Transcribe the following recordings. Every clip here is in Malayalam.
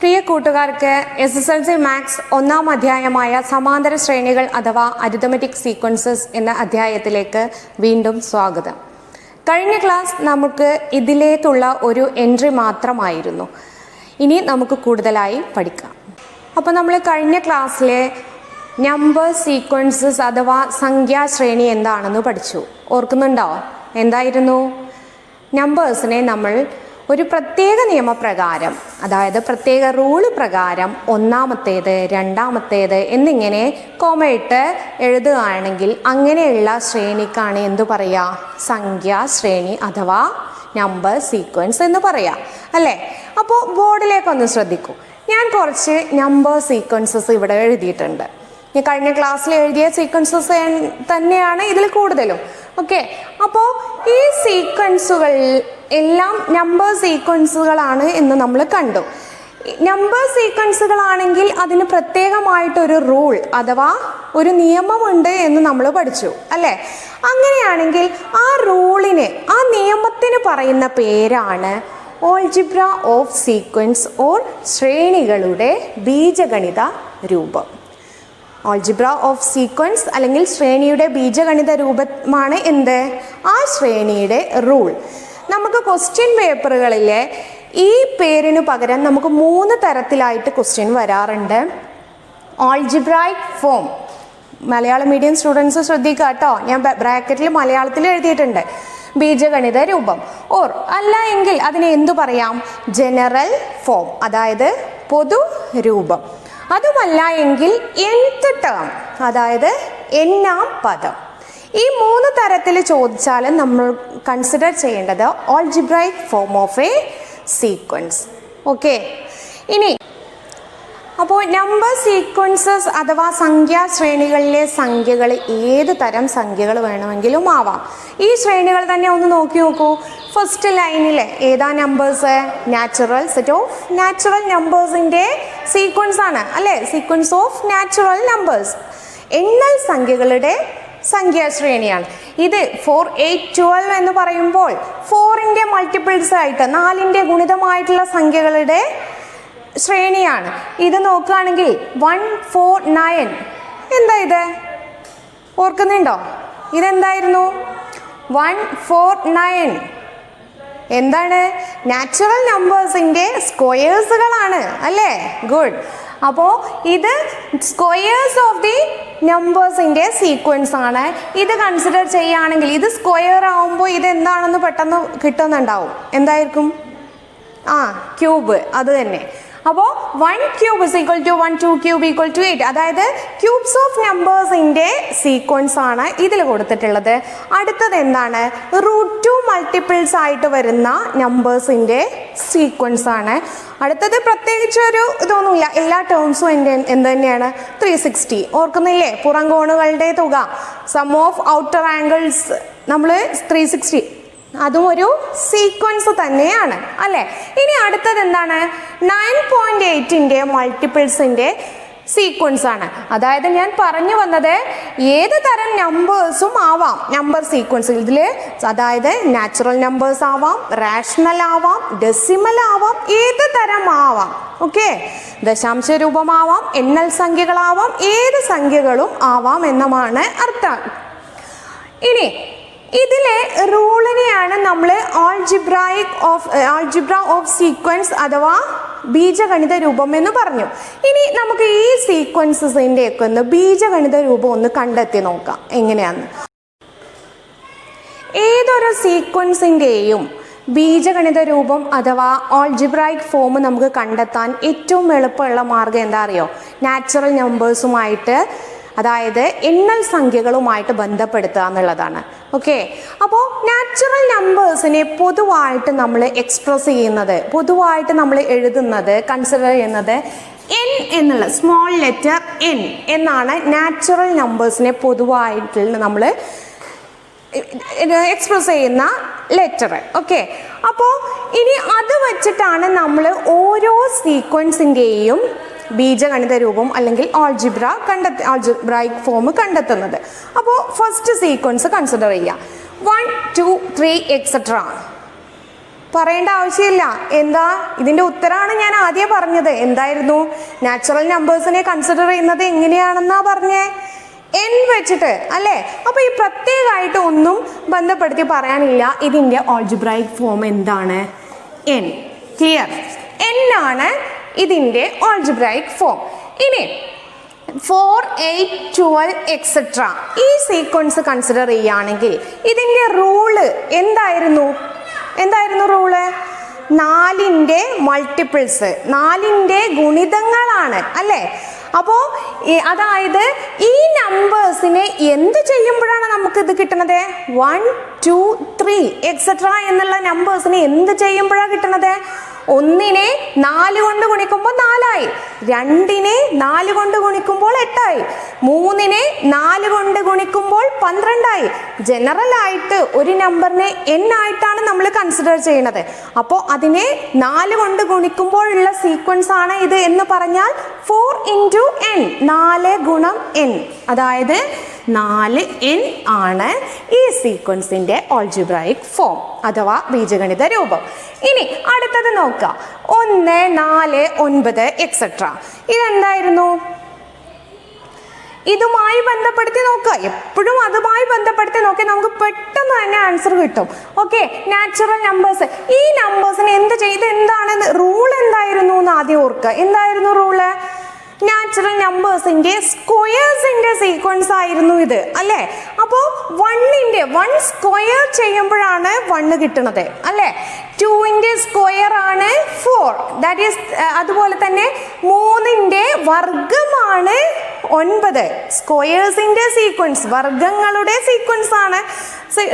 പ്രിയ കൂട്ടുകാർക്ക് S S L C maths ഒന്നാം അധ്യായമായ സമാന്തര ശ്രേണികൾ അഥവാ അരിതമെറ്റിക് സീക്വൻസസ് എന്ന അധ്യായത്തിലേക്ക് വീണ്ടും സ്വാഗതം. കഴിഞ്ഞ ക്ലാസ് നമുക്ക് ഇതിലേക്കുള്ള ഒരു എൻട്രി മാത്രമായിരുന്നു. ഇനി നമുക്ക് കൂടുതലായി പഠിക്കാം. അപ്പോൾ നമ്മൾ കഴിഞ്ഞ ക്ലാസ്സിലെ നമ്പർ സീക്വൻസസ് അഥവാ സംഖ്യാശ്രേണി എന്താണെന്ന് പഠിച്ചു. ഓർക്കുന്നുണ്ടോ? എന്തായിരുന്നു? നമ്പേഴ്സിനെ നമ്മൾ ഒരു പ്രത്യേക നിയമപ്രകാരം അതായത് പ്രത്യേക റൂൾ പ്രകാരം ഒന്നാമത്തേത് രണ്ടാമത്തേത് എന്നിങ്ങനെ കോമയിട്ട് എഴുതുകയാണെങ്കിൽ അങ്ങനെയുള്ള ശ്രേണിക്കാണ് എന്തു പറയുക സംഖ്യാശ്രേണി അഥവാ നമ്പർ സീക്വൻസ് എന്ന് പറയാം അല്ലേ? അപ്പോൾ ബോർഡിലേക്കൊന്ന് ശ്രദ്ധിക്കൂ. ഞാൻ കുറച്ച് നമ്പർ സീക്വൻസസ് ഇവിടെ എഴുതിയിട്ടുണ്ട്. ഈ കഴിഞ്ഞ ക്ലാസ്സിൽ എഴുതിയ സീക്വൻസസ് തന്നെയാണ് ഇതിൽ കൂടുതലും. ഓക്കെ അപ്പോൾ ഈ സീക്വൻസുകൾ എല്ലാം നമ്പർ സീക്വൻസുകളാണ് എന്ന് നമ്മൾ കണ്ടു. നമ്പർ സീക്വൻസുകളാണെങ്കിൽ അതിന് പ്രത്യേകമായിട്ടൊരു റൂൾ അഥവാ ഒരു നിയമമുണ്ട് എന്ന് നമ്മൾ പഠിച്ചു അല്ലേ? അങ്ങനെയാണെങ്കിൽ ആ റൂളിന് ആ നിയമത്തിന് പറയുന്ന പേരാണ് ഓൾജിബ്ര ഓഫ് സീക്വൻസ് ഓർ ശ്രേണികളുടെ ബീജഗണിത രൂപം. ഓൾജിബ്ര ഓഫ് സീക്വൻസ് അല്ലെങ്കിൽ ശ്രേണിയുടെ ബീജഗണിത രൂപമാണ് എന്ത്? ആ ശ്രേണിയുടെ റൂൾ നമുക്ക് ക്വസ്റ്റ്യൻ പേപ്പറുകളിലെ ഈ പേരിന് പകരം നമുക്ക് മൂന്ന് തരത്തിലായിട്ട് ക്വസ്റ്റ്യൻ വരാറുണ്ട്. Algebraic form Malayalam medium students ശ്രദ്ധിക്കുക കേട്ടോ. ഞാൻ ബ്രാക്കറ്റിൽ മലയാളത്തിൽ എഴുതിയിട്ടുണ്ട്. ബീജഗണിത രൂപം. ഓർ അല്ല എങ്കിൽ അതിനെ എന്തു പറയാം? ജനറൽ ഫോം അതായത് പൊതു രൂപം. അതുമല്ല എങ്കിൽ എൻത്ത് ടേം അതായത് എന്നാം പദം. ഈ മൂന്ന് തരത്തിൽ ചോദിച്ചാലും നമ്മൾ കൺസിഡർ ചെയ്യേണ്ടത് algebraic form of a sequence okay ഇനി അപ്പോൾ നമ്പർ സീക്വൻസസ് അഥവാ സംഖ്യാശ്രേണികളിലെ സംഖ്യകൾ ഏത് തരം സംഖ്യകൾ വേണമെങ്കിലും ആവാം. ഈ ശ്രേണികൾ തന്നെ ഒന്ന് നോക്കി നോക്കൂ. ഫസ്റ്റ് ലൈനിൽ ഏതാ numbers natural set of natural നമ്പേഴ്സിന്റെ sequence ആണ്. അല്ലേ? സീക്വൻസ് ഓഫ് നാച്ചുറൽ നമ്പേഴ്സ് എണ്ണൽ സംഖ്യകളുടെ സംഖ്യാശ്രേണിയാണ്. ഇത് ഫോർ എയ്റ്റ് ട്വൽവ് എന്ന് പറയുമ്പോൾ ഫോറിന്റെ മൾട്ടിപ്പിൾസ് ആയിട്ട് നാലിന്റെ ഗുണിതമായിട്ടുള്ള സംഖ്യകളുടെ ശ്രേണിയാണ്. ഇത് നോക്കുകയാണെങ്കിൽ വൺ ഫോർ നയൻ എന്താ ഇത്? ഓർക്കുന്നുണ്ടോ? ഇതെന്തായിരുന്നു? വൺ ഫോർ നയൻ എന്താണ്? നാച്ചുറൽ നമ്പേഴ്സിന്റെ സ്ക്വയേഴ്സുകളാണ് അല്ലേ? ഗുഡ് അപ്പോൾ ഇത് സ്ക്വയേഴ്സ് ഓഫ് ദി നമ്പേഴ്സിന്റെ സീക്വൻസ് ആണ്. ഇത് കൺസിഡർ ചെയ്യുകയാണെങ്കിൽ ഇത് സ്ക്വയർ ആവുമ്പോൾ ഇത് എന്താണെന്ന് പെട്ടെന്ന് കിട്ടുന്നുണ്ടാവും. എന്തായിരിക്കും? ആ ക്യൂബ് അത് തന്നെ. അപ്പോൾ one cube is equal to one two cube equal to eight അതായത് ക്യൂബ്സ് ഓഫ് നമ്പേഴ്സിന്റെ സീക്വൻസ് ആണ് ഇതിൽ കൊടുത്തിട്ടുള്ളത്. അടുത്തത് എന്താണ്? റൂട്ട് ടു മൾട്ടിപ്പിൾസ് ആയിട്ട് വരുന്ന നമ്പേഴ്സിന്റെ സീക്വൻസ് ആണ്. അടുത്തത് പ്രത്യേകിച്ച് ഒരു ഇതൊന്നുമില്ല. എല്ലാ ടേംസും എന്റെ എന്ത് തന്നെയാണ്? ത്രീ സിക്സ്റ്റി ഓർക്കുന്നില്ലേ? പുറം കോണുകളുടെ തുക. സം ഓഫ് ഔട്ടർ ആംഗിൾസ് നമ്മൾ ത്രീ സിക്സ്റ്റി അതും ഒരു സീക്വൻസ് തന്നെയാണ് അല്ലേ? ഇനി അടുത്തത് എന്താണ്? നയൻ പോയിന്റ് എയ്റ്റിന്റെ മൾട്ടിപ്പിൾസിന്റെ സീക്വൻസ് ആണ്. അതായത് ഞാൻ പറഞ്ഞു വന്നത് ഏത് തരം നമ്പേഴ്സും ആവാം. നമ്പർ സീക്വൻസ് ഇതിൽ അതായത് നാച്ചുറൽ നമ്പേഴ്സ് ആവാം റാഷണൽ ആവാം ഡെസിമൽ ആവാം ഏത് തരം ആവാം. ഓക്കെ ദശാംശ രൂപമാവാം എണ്ണൽ സംഖ്യകളാവാം ഏത് സംഖ്യകളും ആവാം എന്നതാണ് അർത്ഥം. ഇനി ഇതിലെ റൂളിനെയാണ് നമ്മൾ algebraic of algebra of sequence അഥവാ ബീജഗണിത രൂപം എന്ന് പറഞ്ഞു. ഇനി നമുക്ക് ഈ സീക്വൻസസിന്റെ ഒക്കെ ഒന്ന് ബീജഗണിത രൂപം ഒന്ന് കണ്ടെത്തി നോക്കാം. എങ്ങനെയാന്ന് ഏതൊരു സീക്വൻസിന്റെയും ബീജഗണിത രൂപം അഥവാ ഓൾജിബ്രായിക് ഫോം നമുക്ക് കണ്ടെത്താൻ ഏറ്റവും എളുപ്പമുള്ള മാർഗം എന്താ അറിയോ? നാച്ചുറൽ നമ്പേഴ്സുമായിട്ട് അതായത് എണ്ണൽ സംഖ്യകളുമായിട്ട് ബന്ധപ്പെടുത്തുക എന്നുള്ളതാണ്. ഓക്കെ അപ്പോൾ നാച്ചുറൽ നമ്പേഴ്സിനെ പൊതുവായിട്ട് നമ്മൾ എക്സ്പ്രസ് ചെയ്യുന്നത് പൊതുവായിട്ട് നമ്മൾ എഴുതുന്നത് കൺസിഡർ ചെയ്യുന്നത് എൻ എന്നുള്ള സ്മോൾ ലെറ്റർ എൻ എന്നാണ് നാച്ചുറൽ നമ്പേഴ്സിനെ പൊതുവായിട്ട് നമ്മൾ എക്സ്പ്രസ് ചെയ്യുന്ന ലെറ്റർ ഓക്കെ അപ്പോൾ ഇനി അത് വച്ചിട്ടാണ് നമ്മൾ ഓരോ സീക്വൻസിന്റെയും ബീജഗണിത രൂപം അല്ലെങ്കിൽ ഓൾജിബ്ര കണ്ടെത്തി ഓൾജിബ്രൈക് ഫോം കണ്ടെത്തുന്നത്. അപ്പോൾ ഫസ്റ്റ് സീക്വൻസ് കൺസിഡർ ചെയ്യുക വൺ ടു ത്രീ എക്സെട്ര പറയേണ്ട ആവശ്യമില്ല. എന്താ? ഇതിന്റെ ഉത്തരമാണ് ഞാൻ ആദ്യം പറഞ്ഞത്. എന്തായിരുന്നു? നാച്ചുറൽ നമ്പേഴ്സിനെ കൺസിഡർ ചെയ്യുന്നത് എങ്ങനെയാണെന്നാ പറഞ്ഞേ? എൻ വെച്ചിട്ട് അല്ലേ? അപ്പോൾ ഈ പ്രത്യേകമായിട്ട് ഒന്നും ബന്ധപ്പെടുത്തി പറയാനില്ല. ഇതിന്റെ ഓൾജിബ്രൈക് ഫോം എന്താണ്? എൻ ക്ലിയർ എൻ ആണ് ഇതിന്റെ ഓൾജിബ്രൈക് ഫോം ഇനി ഫോർ എയ്റ്റ് ട്വൽവ് എക്സെട്ര ഈ സീക്വൻസ് കൺസിഡർ ചെയ്യുകയാണെങ്കിൽ ഇതിന്റെ റൂൾ എന്തായിരുന്നു? എന്തായിരുന്നു റൂൾ നാലിന്റെ മൾട്ടിപ്പിൾസ് നാലിന്റെ ഗുണിതങ്ങളാണ് അല്ലേ? അപ്പോൾ അതായത് ഈ നമ്പേഴ്സിനെ എന്ത് ചെയ്യുമ്പോഴാണ് നമുക്ക് ഇത് കിട്ടണത് വൺ ടു ത്രീ എക്സെട്ര എന്നുള്ള നമ്പേഴ്സിനെ എന്ത് ചെയ്യുമ്പോഴാണ് കിട്ടുന്നത് ഒന്നിനെ നാല് കൊണ്ട് ഗുണിക്കുമ്പോൾ നാലായി. രണ്ടിനെ നാല് കൊണ്ട് ഗുണിക്കുമ്പോൾ എട്ടായി. മൂന്നിനെ നാല് കൊണ്ട് ഗുണിക്കുമ്പോൾ പന്ത്രണ്ടായി. ജനറൽ ആയിട്ട് ഒരു നമ്പറിനെ എൻ ആയിട്ടാണ് നമ്മൾ കൺസിഡർ ചെയ്യുന്നത് അപ്പോൾ അതിനെ നാല് കൊണ്ട് ഗുണിക്കുമ്പോഴുള്ള സീക്വൻസ് ആണ് ഇത് എന്ന് പറഞ്ഞാൽ ഫോർ ഇന്റു എൻ നാല് ഗുണം എൻ അതായത് നാല് എൻ ആണ് ഈ സീക്വൻസിന്റെ ഓൾജിബ്രൈക് ഫോം അഥവാ ബീജഗണിത രൂപം. ഇനി അടുത്തത് നോക്കുക ഒന്ന് നാല് ഒൻപത് എക്സെട്ര ഇതെന്തായിരുന്നു? ഇതുമായി ബന്ധപ്പെടുത്തി നോക്കുക എപ്പോഴും അതുമായി ബന്ധപ്പെടുത്തി നോക്കി നമുക്ക് പെട്ടെന്ന് തന്നെ ആൻസർ കിട്ടും. ഓക്കെ നാച്ചുറൽ നമ്പേഴ്സ് ഈ നമ്പേഴ്സിന് എന്ത് ചെയ്ത്? എന്താണ്? റൂൾ എന്തായിരുന്നു എന്ന് ആദ്യം ഓർക്കുക എന്തായിരുന്നു റൂൾ നാച്ചുറൽ നമ്പേഴ്സിന്റെ സ്ക്വയേഴ്സിന്റെ സീക്വൻസ് ആയിരുന്നു ഇത് അല്ലേ? അപ്പോൾ വണ്ണിന്റെ വൺ സ്ക്വയർ ചെയ്യുമ്പോഴാണ് വണ്ണ് കിട്ടുന്നത് അല്ലേ? ടുവിന്റെ സ്ക്വയർ ആണ് ഫോർ ദാറ്റ് ഈസ് അതുപോലെ തന്നെ മൂന്നിന്റെ വർഗമാണ് ഒൻപത്. സ്ക്വയേഴ്സിന്റെ സീക്വൻസ് വർഗങ്ങളുടെ സീക്വൻസ് ആണ്.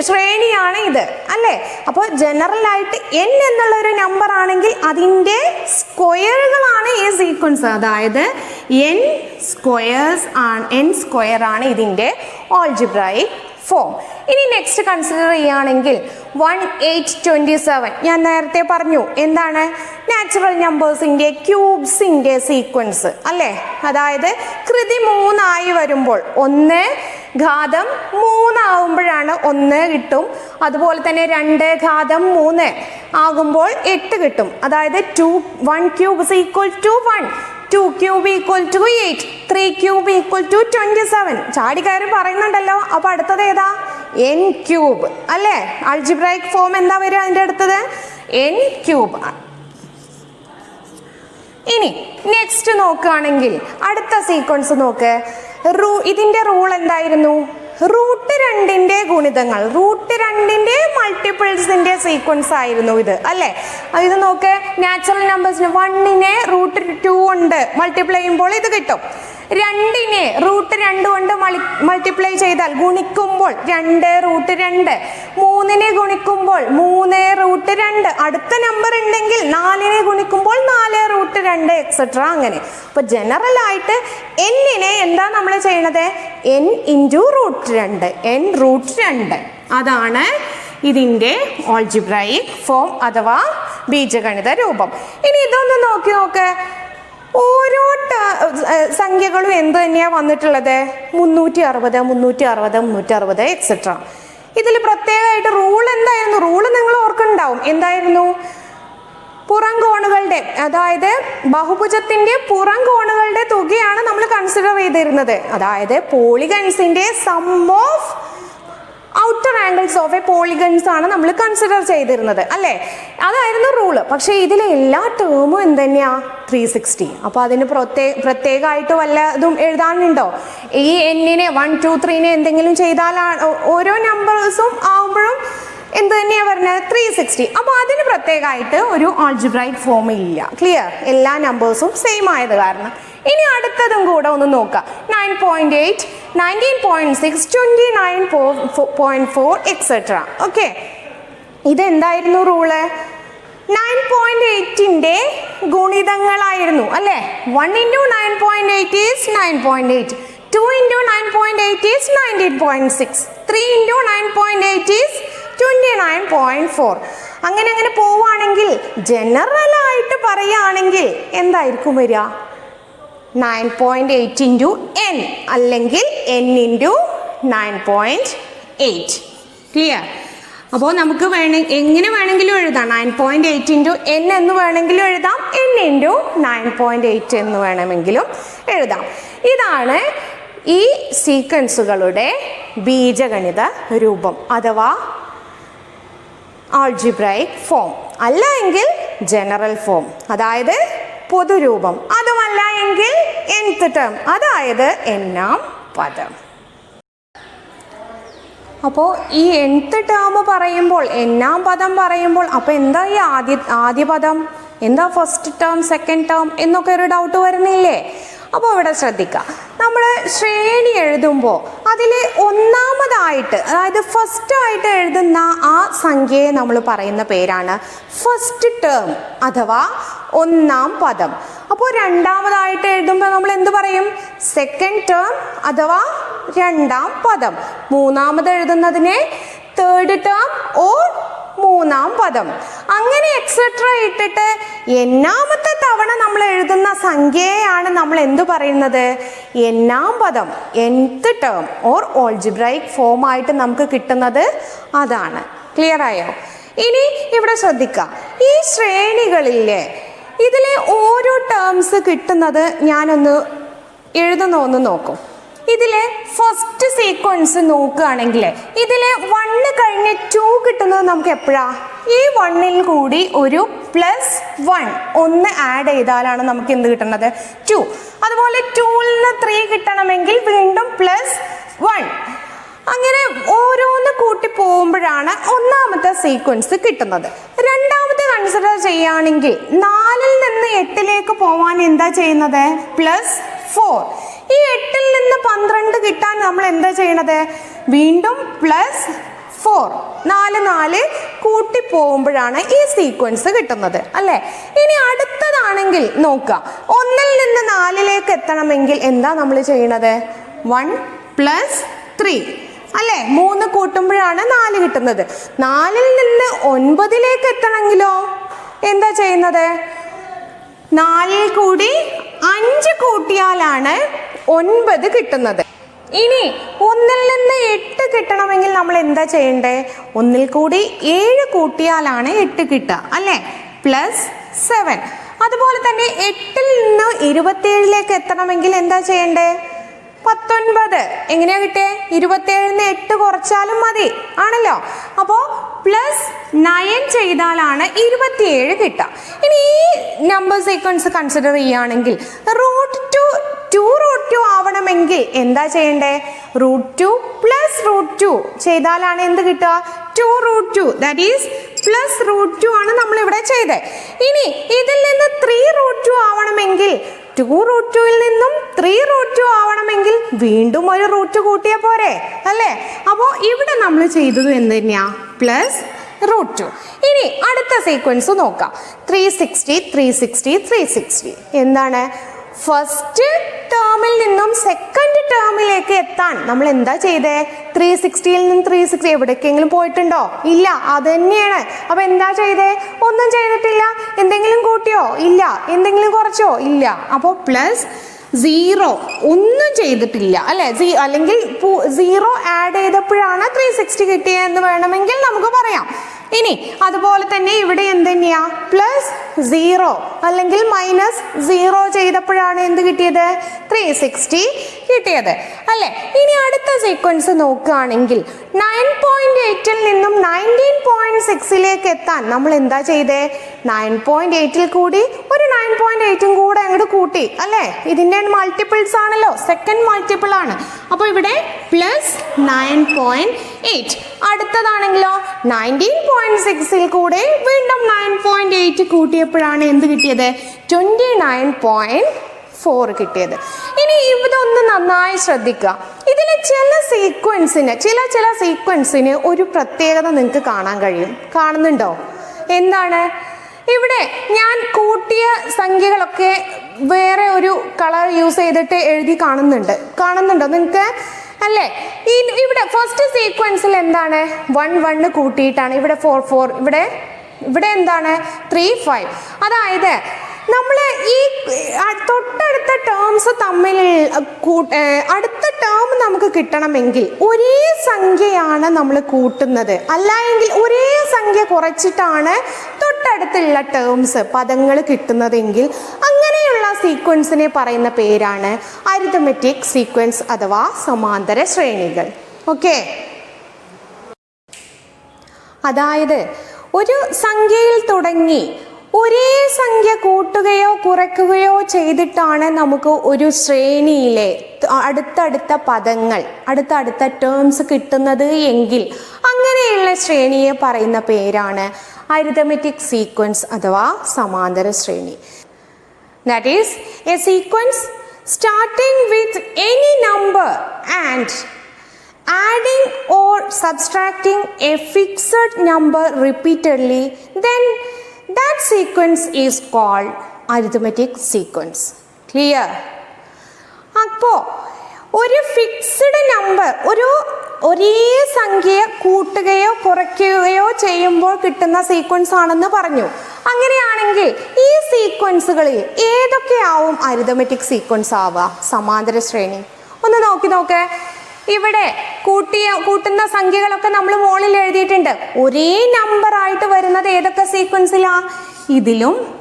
ശ്രേണിയാണ് ഇത് അല്ലേ? അപ്പോൾ ജനറൽ ആയിട്ട് എൻ എന്നുള്ള ഒരു നമ്പർ ആണെങ്കിൽ അതിന്റെ സ്ക്വയറുകളാണ് ഈ സീക്വൻസ് അതായത് എൻ സ്ക്വയേഴ്സ് ആണ് എൻ സ്ക്വയർ ആണ് ഇതിന്റെ ഓൾജിബ്രായി ഫോം ഇനി നെക്സ്റ്റ് കൺസിഡർ ചെയ്യുകയാണെങ്കിൽ വൺ എയ്റ്റ് ട്വന്റി സെവൻ ഞാൻ നേരത്തെ പറഞ്ഞു എന്താണ്? നാച്ചുറൽ നമ്പേഴ്സിന്റെ ക്യൂബ്സിന്റെ സീക്വൻസ് അല്ലേ? അതായത് കൃതി മൂന്നായി വരുമ്പോൾ ഒന്ന് ഘാതം മൂന്നാവുമ്പോഴാണ് ഒന്ന് കിട്ടും. അതുപോലെ തന്നെ രണ്ട് ഘാതം മൂന്ന് ആകുമ്പോൾ എട്ട് കിട്ടും. അതായത് two one cube equal to one two cube equal to eight three cube equal to twenty seven ചാടി കയറി പറയുന്നുണ്ടല്ലോ. അപ്പോൾ അടുത്തത് ഏതാ? എൻ ക്യൂബ് അല്ലേ? അൾജിബ്രൈക് ഫോം എന്താ വരിക അതിന്റെ അടുത്തത്? എൻ ക്യൂബ് ഇനി നെക്സ്റ്റ് നോക്കുകയാണെങ്കിൽ അടുത്ത സീക്വൻസ് നോക്ക്. റൂ ഇതിന്റെ റൂൾ എന്തായിരുന്നു? റൂട്ട് രണ്ടിന്റെ ഗുണിതങ്ങൾ റൂട്ട് രണ്ടിന്റെ മൾട്ടിപ്പിൾസിന്റെ സീക്വൻസ് ആയിരുന്നു ഇത് അല്ലേ? ഇത് നോക്ക് നാച്ചുറൽ നമ്പേഴ്സിന് വണ്ണിനെ റൂട്ട് ടു കൊണ്ട് മൾട്ടിപ്ലൈ ചെയ്യുമ്പോൾ ഇത് കിട്ടും. രണ്ടിനെ റൂട്ട് രണ്ട് കൊണ്ട് മൾട്ടിപ്ലൈ ചെയ്താൽ ഗുണിക്കുമ്പോൾ രണ്ട് റൂട്ട് രണ്ട് മൂന്നിനെ ഗുണിക്കുമ്പോൾ മൂന്ന് റൂട്ട് രണ്ട് അടുത്ത നമ്പർ ഉണ്ടെങ്കിൽ നാലിനെ ഗുണിക്കുമ്പോൾ നാല് റൂട്ട് രണ്ട് എക്സെട്ര അങ്ങനെ. അപ്പോൾ ജനറൽ ആയിട്ട് എന്നിനെ എന്താ നമ്മൾ ചെയ്യണത്? എൻ ഇന്റു റൂട്ട് രണ്ട് എൻ റൂട്ട് രണ്ട്. അതാണ് ഇതിന്റെ ഓൾജിബ്രൈക് ഫോം അഥവാ ബീജഗണിത രൂപം. ഇനി ഇതൊന്ന് നോക്കി നോക്ക്. ഓരോ സംഖ്യകളും എന്ത് തന്നെയാണ് വന്നിട്ടുള്ളത്? മുന്നൂറ്റി അറുപത് മുന്നൂറ്റി അറുപത് മുന്നൂറ്റി അറുപത് എക്സെട്ര ഇതിൽ പ്രത്യേകമായിട്ട് റൂൾ എന്തായിരുന്നു? റൂൾ നിങ്ങൾ ഓർക്കുന്നുണ്ടാവും. എന്തായിരുന്നു? പുറം കോണുകളുടെ അതായത് ബഹുഭുജത്തിന്റെ പുറം കോണുകളുടെ തുകയാണ് നമ്മൾ കൺസിഡർ ചെയ്തിരുന്നത്. അതായത് പോളിഗൺസിന്റെ sum of outer angles of a polygons ആണ് നമ്മൾ കൺസിഡർ ചെയ്തിരുന്നത് അല്ലേ? അതായിരുന്നു റൂൾ പക്ഷേ ഇതിലെ എല്ലാ ടേമും എന്ത് തന്നെയാ ത്രീ സിക്സ്റ്റി അപ്പോൾ അതിന് പ്രത്യേക പ്രത്യേകമായിട്ട് വല്ലതും എഴുതാനുണ്ടോ? ഈ എന്നിനെ വൺ ടു ത്രീനെ എന്തെങ്കിലും ചെയ്താലാണ് ഓരോ നമ്പേഴ്സും ആകുമ്പോഴും എന്ത് തന്നെയാണ് പറഞ്ഞത്? ത്രീ സിക്സ്റ്റി അപ്പോൾ അതിന് പ്രത്യേകമായിട്ട് ഒരു ആൾജിബ്രൈറ്റ് ഫോം ഇല്ല. ക്ലിയർ എല്ലാ നമ്പേഴ്സും സെയിം ആയത് കാരണം. ഇനി അടുത്തതും കൂടെ ഒന്ന് നോക്കാം. Nine point eight nineteen point six twenty nine point four etcetera okay ഇതെന്തായിരുന്നു rule nine point എയ്റ്റിന്റെ ഗുണിതങ്ങളായിരുന്നു. അല്ലേ? One into nine point eight is nine point eight two into nine point eight is nineteen point six three into nine point eight is twenty nine point four അങ്ങനെ അങ്ങനെ പോവുകയാണെങ്കിൽ ജനറലായിട്ട് പറയുകയാണെങ്കിൽ എന്തായിരിക്കും വരിക? Nine point eight into n അല്ലെങ്കിൽ n into nine point eight clear അപ്പോൾ നമുക്ക് വേണ എങ്ങനെ വേണമെങ്കിലും എഴുതാം. Nine point eight into n എന്ന് വേണമെങ്കിലും എഴുതാം. N into nine point eight എന്ന് വേണമെങ്കിലും എഴുതാം. ഇതാണ് ഈ സീക്വൻസുകളുടെ ബീജഗണിത രൂപം അഥവാ ആൾജിബ്രൈക് ഫോം അല്ല എങ്കിൽ ജനറൽ ഫോം അതായത് പൊതുരൂപം. അതുമല്ല എങ്കിൽ എൻത്ത് ടേം അതായത് എന്നാം പദം. അപ്പോൾ ഈ nth ടേം പറയുമ്പോൾ എന്നാം പദം പറയുമ്പോൾ അപ്പോൾ എന്താ ഈ ആദ്യ ആദ്യ പദം? എന്താ ഫസ്റ്റ് ടേം സെക്കൻഡ് ടേം എന്നൊക്കെ ഒരു ഡൗട്ട് വരുന്നില്ലേ? അപ്പോൾ ഇവിടെ ശ്രദ്ധിക്കുക നമ്മൾ ശ്രേണി എഴുതുമ്പോൾ അതിൽ ഒന്നാമതായിട്ട് അതായത് ഫസ്റ്റ് ആയിട്ട് എഴുതുന്ന ആ സംഖ്യയെ നമ്മൾ പറയുന്ന പേരാണ് ഫസ്റ്റ് ടേം അഥവാ ഒന്നാം പദം. അപ്പോൾ രണ്ടാമതായിട്ട് എഴുതുമ്പോൾ നമ്മൾ എന്ത് പറയും? സെക്കൻഡ് ടേം അഥവാ രണ്ടാം പദം. മൂന്നാമത് എഴുതുന്നതിനെ തേർഡ് ടേം ഓർ മൂന്നാം പദം. അങ്ങനെ എക്സെട്ര ഇട്ടിട്ട് എന്നാമത്തെ തവണ നമ്മൾ എഴുതുന്ന സംഖ്യയാണ് നമ്മൾ എന്തു പറയുന്നത്? എന്നാം പദം nth term or algebraic form ആയിട്ട് നമുക്ക് കിട്ടുന്നത് അതാണ്. ക്ലിയർ ആയോ? ഇനി ഇവിടെ ശ്രദ്ധിക്കുക ഈ ശ്രേണികളിലെ ഇതിലെ ഓരോ ടേംസ് കിട്ടുന്നത് ഞാനൊന്ന് എഴുതുന്ന ഒന്ന് നോക്കും. ഇതിലെ ഫസ്റ്റ് സീക്വൻസ് നോക്കുകയാണെങ്കിൽ ഇതിലെ വണ്ണ് കഴിഞ്ഞ് ടു കിട്ടുന്നത് നമുക്ക് എപ്പോഴാ? ഈ വണ്ണിൽ കൂടി ഒരു പ്ലസ് വൺ ഒന്ന് ആഡ് ചെയ്താലാണ് നമുക്ക് എന്ത് കിട്ടുന്നത് ടു അതുപോലെ ടൂവിൽ നിന്ന് ത്രീ കിട്ടണമെങ്കിൽ വീണ്ടും പ്ലസ് വൺ അങ്ങനെ ഓരോന്ന് കൂട്ടി പോകുമ്പോഴാണ് ഒന്നാമത്തെ സീക്വൻസ് കിട്ടുന്നത്. രണ്ടാമത്തെ കൺസിഡർ ചെയ്യുകയാണെങ്കിൽ നാലിൽ നിന്ന് എട്ടിലേക്ക് പോവാൻ എന്താ ചെയ്യുന്നത്? പ്ലസ് ഫോർ ഈ എട്ടിൽ നിന്ന് പന്ത്രണ്ട് കിട്ടാൻ നമ്മൾ എന്താ ചെയ്യണത്? വീണ്ടും പ്ലസ് ഫോർ നാല് നാല് കൂട്ടി പോകുമ്പോഴാണ് ഈ സീക്വൻസ് കിട്ടുന്നത്. അല്ലേ? ഇനി അടുത്തതാണെങ്കിൽ നോക്കുക. ഒന്നിൽ നിന്ന് നാലിലേക്ക് എത്തണമെങ്കിൽ എന്താ നമ്മൾ ചെയ്യണത്? വൺ പ്ലസ് ത്രീ അല്ലേ? മൂന്ന് കൂട്ടുമ്പോഴാണ് നാല് കിട്ടുന്നത്. നാലിൽ നിന്ന് ഒൻപതിലേക്ക് എത്തണമെങ്കിലോ? എന്താ ചെയ്യുന്നത്? നാലിൽ കൂടി അഞ്ച് കൂട്ടിയാലാണ് ഒൻപത് കിട്ടുന്നത്. ഇനി ഒന്നിൽ നിന്ന് എട്ട് കിട്ടണമെങ്കിൽ നമ്മൾ എന്താ ചെയ്യണ്ടേ? ഒന്നിൽ കൂടി ഏഴ് കൂട്ടിയാലാണ് എട്ട് കിട്ടുക അല്ലേ? Plus seven. അതുപോലെ തന്നെ എട്ടിൽ നിന്ന് ഇരുപത്തിയേഴിലേക്ക് എത്തണമെങ്കിൽ എന്താ ചെയ്യണ്ടേ? പത്തൊൻപത്. എങ്ങനെയാ കിട്ടിയേ ഇരുപത്തേഴിന്ന് എട്ട് കുറച്ചാലും മതി. ആണല്ലോ? അപ്പോ പ്ലസ് നയൻ ചെയ്താലാണ് ഇരുപത്തിയേഴ് കിട്ടുക. ഇനി ഈ നമ്പർ സീക്വൻസ് കൺസിഡർ ചെയ്യുകയാണെങ്കിൽ root two two root two ആവണമെങ്കിൽ എന്താ ചെയ്യണ്ടേ? Root two plus root two ചെയ്താലാണ് എന്ത് കിട്ടുക? Two root two that is plus root two ആണ് നമ്മൾ ഇവിടെ ചെയ്തത് ഇനി ഇതിൽ നിന്ന് ത്രീ റൂട്ട് ടു ആവണമെങ്കിൽ ടു റൂട്ട് ടുവിൽ നിന്നും ത്രീ റൂട്ട് ടു ആവണമെങ്കിൽ വീണ്ടും ഒരു റൂട്ട് കൂട്ടിയാൽ പോരെ അല്ലേ? അപ്പോൾ ഇവിടെ നമ്മൾ ചെയ്തത് എന്ത് തന്നെയാ? പ്ലസ് റൂട്ട് ടു ഇനി അടുത്ത സീക്വൻസ് നോക്കാം. Three sixty three sixty three sixty എന്താണ്? ഫസ്റ്റ് ടേമിൽ നിന്നും സെക്കൻഡ് ടേമിലേക്ക് എത്താൻ നമ്മൾ എന്താ ചെയ്തേ? ത്രീ സിക്സ്റ്റിയിൽ നിന്ന് ത്രീ സിക്സ്റ്റി എവിടേക്കെങ്കിലും പോയിട്ടുണ്ടോ? ഇല്ല അത് തന്നെയാണ്. അപ്പൊ എന്താ ചെയ്തേ? ഒന്നും ചെയ്തിട്ടില്ല. എന്തെങ്കിലും കൂട്ടിയോ? ഇല്ല. എന്തെങ്കിലും കുറച്ചോ? ഇല്ല. അപ്പോൾ പ്ലസ് സീറോ ഒന്നും ചെയ്തിട്ടില്ല. അല്ലെ? അല്ലെങ്കിൽ സീറോ ആഡ് ചെയ്തപ്പോഴാണ് ത്രീ സിക്സ്റ്റി കിട്ടിയതെന്ന് വേണമെങ്കിൽ നമുക്ക് പറയാം. ഇനി അതുപോലെ തന്നെ ഇവിടെ എന്ത് തന്നെയാ? പ്ലസ് സീറോ അല്ലെങ്കിൽ മൈനസ് സീറോ ചെയ്തപ്പോഴാണ് എന്ത് കിട്ടിയത്? ത്രീ സിക്സ്റ്റി കിട്ടിയത്. അല്ലെ? ഇനി അടുത്ത സീക്വൻസ് നോക്കുകയാണെങ്കിൽ നയൻ പോയിന്റ് എയ്റ്റിൽ നിന്നും നയന്റീൻ പോയിന്റ് സിക്സിലേക്ക് എത്താൻ നമ്മൾ എന്താ ചെയ്തേ? നയൻ പോയിന്റ് എയ്റ്റിൽ കൂടി ഒരു നയൻ പോയിന്റ് എയ്റ്റും കൂടെ അങ്ങോട്ട് കൂട്ടി. അല്ലേ? ഇതിന്റെ മൾട്ടിപ്പിൾസ് ആണല്ലോ. സെക്കൻഡ് മൾട്ടിപ്പിൾ ആണ്. അപ്പോൾ ഇവിടെ പ്ലസ് നയൻ പോയിന്റ് എയ്റ്റ് അടുത്തതാണെങ്കിലോ? നയന്റീൻ പോയിന്റ് സിക്സിൽ കൂടെ വീണ്ടും നയൻ പോയിന്റ് എയ്റ്റ് കൂട്ടിയപ്പോഴാണ് എന്ത് കിട്ടിയത്? ട്വന്റി നയൻ പോയിന്റ് ഫോർ കിട്ടിയത്. ഇനി ഇതൊന്ന് നന്നായി ശ്രദ്ധിക്കുക. ഇതിൽ ചില സീക്വൻസിന് ചില ചില സീക്വൻസിന് ഒരു പ്രത്യേകത നിങ്ങൾക്ക് കാണാൻ കഴിയും. കാണുന്നുണ്ടോ? എന്താണ്? ഇവിടെ ഞാൻ കൂട്ടിയ സംഖ്യകളൊക്കെ വേറെ ഒരു കളർ യൂസ് ചെയ്തിട്ട് എഴുതി കാണുന്നുണ്ട്. കാണുന്നുണ്ടോ നിങ്ങൾക്ക്? അല്ലേ? ഈ ഇവിടെ ഫസ്റ്റ് സീക്വൻസിൽ എന്താണ്? വൺ വണ്ണ് കൂട്ടിയിട്ടാണ്. ഇവിടെ ഫോർ ഫോർ ഇവിടെ ഇവിടെ എന്താണ്? ത്രീ ഫൈവ് അതായത് നമ്മൾ ഈ തൊട്ടടുത്ത ടേംസ് തമ്മിൽ അടുത്ത ടേം നമുക്ക് കിട്ടണമെങ്കിൽ ഒരേ സംഖ്യയാണ് നമ്മൾ കൂട്ടുന്നത്. അല്ല എങ്കിൽ ഒരേ സംഖ്യ കുറച്ചിട്ടാണ് തൊട്ടടുത്തുള്ള ടേംസ് പദങ്ങൾ കിട്ടുന്നതെങ്കിൽ സീക്വൻസിനെ പറയുന്ന പേരാണ് അരിതമെറ്റിക് സീക്വൻസ് അഥവാ സമാന്തര ശ്രേണികൾ. ഓക്കെ അതായത് ഒരു സംഖ്യയിൽ തുടങ്ങി ഒരേ സംഖ്യ കൂട്ടുകയോ കുറയ്ക്കുകയോ ചെയ്തിട്ടാണ് നമുക്ക് ഒരു ശ്രേണിയിലെ അടുത്തടുത്ത പദങ്ങൾ അടുത്തടുത്ത ടേംസ് കിട്ടുന്നത് എങ്കിൽ അങ്ങനെയുള്ള ശ്രേണിയെ പറയുന്ന പേരാണ് അരിതമെറ്റിക് സീക്വൻസ് അഥവാ സമാന്തര ശ്രേണി. That is a sequence starting with any number and adding or subtracting a fixed number repeatedly, then that sequence is called arithmetic sequence. Clear? അപ്പോൾ ഒരു ഫിക്സ്ഡ് നമ്പർ ഒരു ഒരേ സംഖ്യ കൂട്ടുകയോ കുറയ്ക്കുകയോ ചെയ്യുമ്പോൾ കിട്ടുന്ന സീക്വൻസ് ആണെന്ന് പറഞ്ഞു. അങ്ങനെയാണെങ്കിൽ ഈ സീക്വൻസുകളിൽ ഏതൊക്കെയാവും അരിതമെറ്റിക് സീക്വൻസ് ആവുക? സമാന്തര ശ്രേണി. ഒന്ന് നോക്കി നോക്ക്. ഇവിടെ കൂട്ടിയ കൂട്ടുന്ന സംഖ്യകളൊക്കെ നമ്മൾ മുകളിൽ എഴുതിയിട്ടുണ്ട്. ഒരേ നമ്പർ ആയിട്ട് വരുന്നത് ഏതൊക്കെ സീക്വൻസിലാ ഇതിലും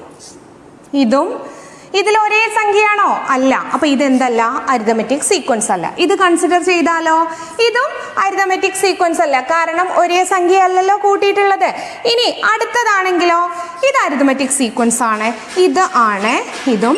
ഇതും ഇതിൽ ഒരേ സംഖ്യയാണോ? അല്ല. അപ്പൊ ഇതെന്തല്ല? അരിതമെറ്റിക് സീക്വൻസ് അല്ല. ഇത് കൺസിഡർ ചെയ്താലോ? ഇതും അരിതമെറ്റിക് സീക്വൻസ് അല്ല. കാരണം ഒരേ സംഖ്യ അല്ലല്ലോ കൂട്ടിയിട്ടുള്ളത്. ഇനി അടുത്തതാണെങ്കിലോ? ഇത് അരിതമെറ്റിക് സീക്വൻസ് ആണ്. ഇത് ആണ് ഇതും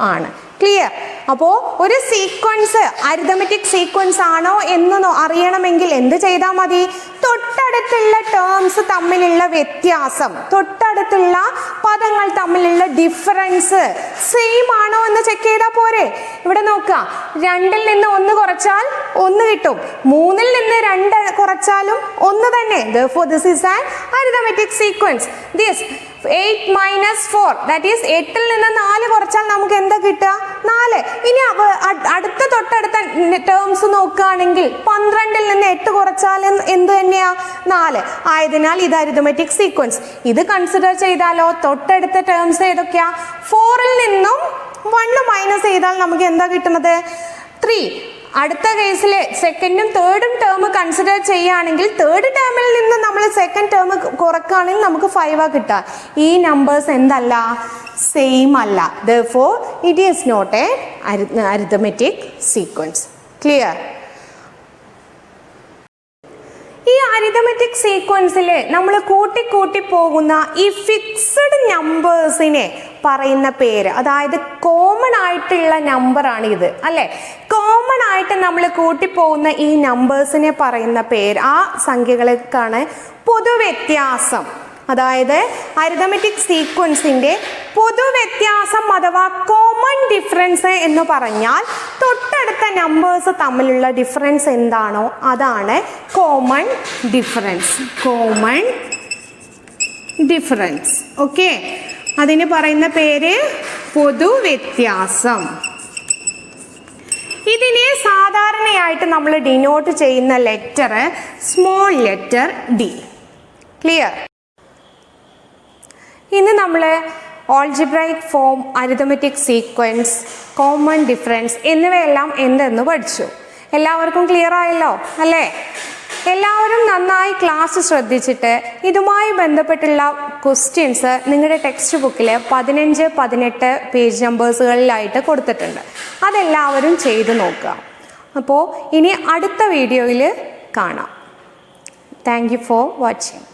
ആണ്. ക്ലിയർ അപ്പോൾ ഒരു സീക്വൻസ് അരിതമെറ്റിക് സീക്വൻസ് ആണോ എന്ന് അറിയണമെങ്കിൽ എന്ത് ചെയ്താൽ മതി? തൊട്ടടുത്തുള്ള ടേംസ് തമ്മിലുള്ള വ്യത്യാസം തൊട്ടടുത്തുള്ള പദങ്ങൾ തമ്മിലുള്ള ഡിഫറൻസ് സെയിം ആണോ എന്ന് ചെക്ക് ചെയ്താൽ പോരെ? ഇവിടെ നോക്കുക രണ്ടിൽ നിന്ന് ഒന്ന് കുറച്ചാൽ ഒന്ന് കിട്ടും. മൂന്നിൽ നിന്ന് രണ്ട് കുറച്ചാലും ഒന്ന് തന്നെ. This is an arithmetic sequence this eight minus four that is എട്ടിൽ നിന്ന് നാല് കുറച്ചാൽ നമുക്ക് എന്താ കിട്ടുക? നാല്. ഇനി അടുത്ത തൊട്ടടുത്ത ടേംസ് നോക്കുകയാണെങ്കിൽ പന്ത്രണ്ടിൽ നിന്ന് എട്ട് കുറച്ചാൽ എന്ത് തന്നെയാ? നാല്. ആയതിനാൽ ഇത് അരിതമെറ്റിക് സീക്വൻസ് ഇത് കൺസിഡർ ചെയ്താലോ? തൊട്ടടുത്ത ടേംസ് ഏതൊക്കെയാ? ഫോറിൽ നിന്നും വണ്ണ് മൈനസ് ചെയ്താൽ നമുക്ക് എന്താ കിട്ടുന്നത്? ത്രീ അടുത്ത കേസിൽ സെക്കൻഡും തേർഡും ടേം കൺസിഡർ ചെയ്യുകയാണെങ്കിൽ തേർഡ് ടേമിൽ നിന്ന് നമ്മൾ സെക്കൻഡ് ടേം കുറക്കുകയാണെങ്കിൽ നമുക്ക് ഫൈവ് കിട്ടുക. ഈ നമ്പേഴ്സ് എന്തല്ല? സെയിം അല്ല. The four it is not a arithmetic sequence clear ഈ അരിതമെറ്റിക് സീക്വൻസിൽ നമ്മൾ കൂട്ടി കൂട്ടി പോകുന്ന ഈ ഫിക്സഡ് നമ്പേഴ്സിനെ പറയുന്ന പേര്. അതായത് കോമൺ ആയിട്ടുള്ള നമ്പറാണ് ഇത് അല്ലേ? കോമൺ ആയിട്ട് നമ്മൾ കൂട്ടി പോകുന്ന ഈ നമ്പേഴ്സിനെ പറയുന്ന പേര് ആ സംഖ്യകൾക്കാണ് പൊതുവ്യത്യാസം. അതായത് അരിതമെറ്റിക് സീക്വൻസിന്റെ പൊതുവ്യത്യാസം അഥവാ ഡിഫറൻസ് എന്ന് പറഞ്ഞാൽ തൊട്ടടുത്ത നമ്പേഴ്സ് തമ്മിലുള്ള ഡിഫറൻസ് എന്താണോ അതാണ് common difference common difference okay അതിന് പറയുന്ന പേര് പൊതു വ്യത്യാസം. ഇതിനെ സാധാരണയായിട്ട് നമ്മൾ ഡിനോട്ട് ചെയ്യുന്ന letter small letter d clear ഇന്ന് നമ്മൾ algebraic form arithmetic sequence common difference എന്നിവയെല്ലാം എന്തെന്ന് പഠിച്ചു. എല്ലാവർക്കും ക്ലിയർ ആയല്ലോ അല്ലേ? എല്ലാവരും നന്നായി ക്ലാസ് ശ്രദ്ധിച്ചിട്ട് ഇതുമായി ബന്ധപ്പെട്ടുള്ള ക്വസ്റ്റ്യൻസ് നിങ്ങളുടെ ടെക്സ്റ്റ് ബുക്കിൽ പതിനഞ്ച് പതിനെട്ട് പേജ് നമ്പേഴ്സുകളിലായിട്ട് കൊടുത്തിട്ടുണ്ട്. അതെല്ലാവരും ചെയ്തു നോക്കുക. അപ്പോൾ ഇനി അടുത്ത വീഡിയോയിൽ കാണാം. Thank you for watching